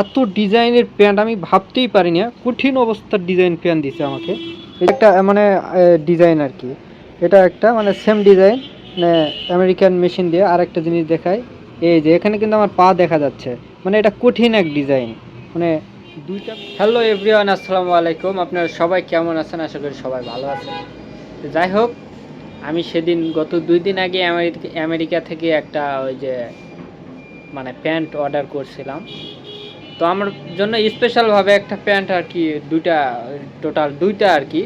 এত ডিজাইনের প্যান্ট আমি ভাবতেই পারি না কঠিন অবস্থার ডিজাইন প্যান্ট দিছে আমাকে। এটা একটা মানে ডিজাইন আর কি। এটা একটা মানে সেম ডিজাইন মানে আমেরিকান মেশিন দিয়ে আর একটা জিনিস দেখায় এই যে, এখানে কিন্তু আমার পা দেখা যাচ্ছে। মানে এটা কঠিন এক ডিজাইন। মানে দুইটা হ্যালো এভরিওয়ান আসসালামু আলাইকুম। আপনারা সবাই কেমন আছেন? আশা করি সবাই ভালো আছেন। যাই হোক, আমি সেদিন, গত দুই দিন আগে আমেরিকা থেকে একটা ওই যে মানে প্যান্ট অর্ডার করছিলাম। তো আমার জন্য স্পেশালভাবে একটা প্যান্ট আর কি, দুইটা টোটাল দুইটা আর কি।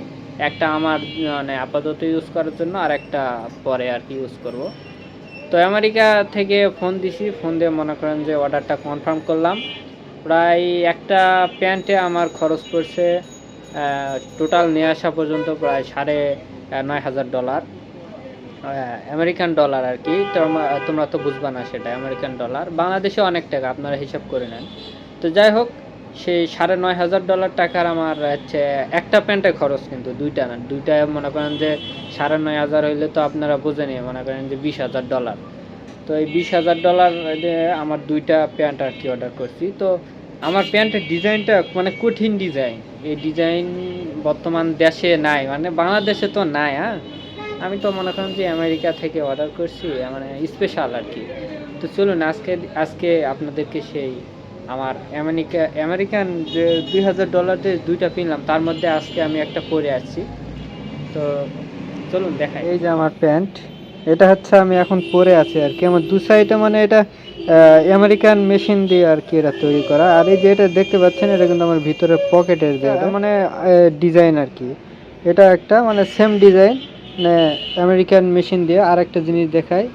একটা আমার মানে আপাতত ইউজ করার জন্য আর একটা পরে আর কি ইউজ করব। তো আমেরিকা থেকে ফোন দিছি ফোন দিয়ে মনে করেন যে অর্ডারটা কনফার্ম করলাম। প্রায় একটা প্যান্টে আমার খরচ পড়ছে টোটাল নিয়ে আসা পর্যন্ত প্রায় সাড়ে নয় হাজার ডলার আমেরিকান ডলার আর কি। তোমরা তো বুঝবা না সেটা আমেরিকান ডলার বাংলাদেশে অনেক টাকা, আপনারা হিসাব করে নেন। তো যাই হোক, সেই সাড়ে নয় হাজার ডলার টাকার আমার হচ্ছে একটা প্যান্টে খরচ কিন্তু দুইটা না। দুইটা মনে করেন যে সাড়ে নয় হাজার হইলে তো আপনারা বুঝে নিয়ে মনে করেন যে বিশ হাজার ডলার তো এই বিশ হাজার ডলার আমার দুইটা প্যান্ট আর কি অর্ডার করছি। তো আমার প্যান্টের ডিজাইনটা মানে কঠিন ডিজাইন। এই ডিজাইন বর্তমান দেশে নাই মানে বাংলাদেশে তো নাই হ্যাঁ? আমি তো মনে করেন যে আমেরিকা থেকে অর্ডার করছি মানে স্পেশাল আর কি। তো চলুন, আজকে আজকে আপনাদেরকে সেই আমার আমেরিকা, আমেরিকান যে দুই হাজার ডলার দিয়ে দুইটা কিনলাম, তার মধ্যে আজকে আমি একটা পরে আসছি তো চলুন দেখা এই যে আমার প্যান্ট, এটা হচ্ছে আমি এখন পরে আছি আর কি। আমার দু সাইডে মানে এটা আমেরিকান মেশিন দিয়ে আর কি এটা তৈরি করা। আর এই যে এটা দেখতে পাচ্ছেন, এটা কিন্তু আমার ভিতরে পকেটের দেওয়া মানে ডিজাইন আর কি। এটা একটা মানে সেম ডিজাইন মানে আমেরিকান মেশিন দিয়ে আর একটা জিনিস দেখায়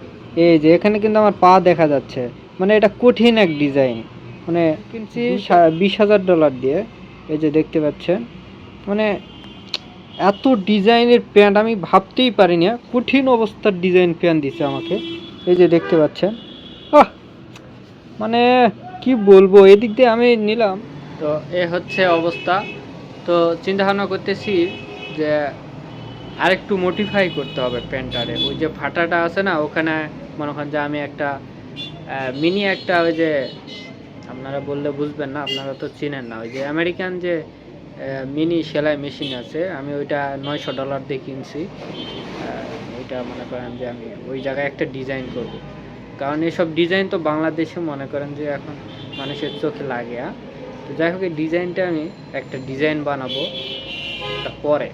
এই যে এখানে কিন্তু আমার পা দেখা যাচ্ছে। মানে এটা কঠিন এক ডিজাইন মানে কিনছি। বিশ হাজার ডলার দিয়ে এই যে দেখতে পাচ্ছেন। মানে এত ডিজাইনের প্যান্ট আমি ভাবতেই পারি না কঠিন অবস্থার ডিজাইন প্যান্ট দিছে আমাকে। এই যে দেখতে পাচ্ছেন। আহ! মানে কি বলব এদিক দিয়ে আমি নিলাম। তো এ হচ্ছে অবস্থা। তো চিন্তা ভাবনা করতেছি যে আরেকটু মডিফাই করতে হবে প্যান্টারে ওই যে ফাটাটা আছে না ওখানে মনে করেন যে আমি একটা মিনি একটা ওই যে আপনারা বললে বুঝবেন না, আপনারা তো চিনেন না। ওই যে আমেরিকান যে মিনি সেলাই মেশিন আছে, আমি ওইটা নয়শো ডলার দিয়ে কিনছি। ওইটা মনে করেন যে আমি ওই জায়গায় একটা ডিজাইন করব। কারণ এসব ডিজাইন তো বাংলাদেশে মনে করেন যে এখন মানুষের চোখে লাগে হ্যাঁ? তো যাই হোক, এই ডিজাইনটা আমি একটা ডিজাইন বানাবো পরে।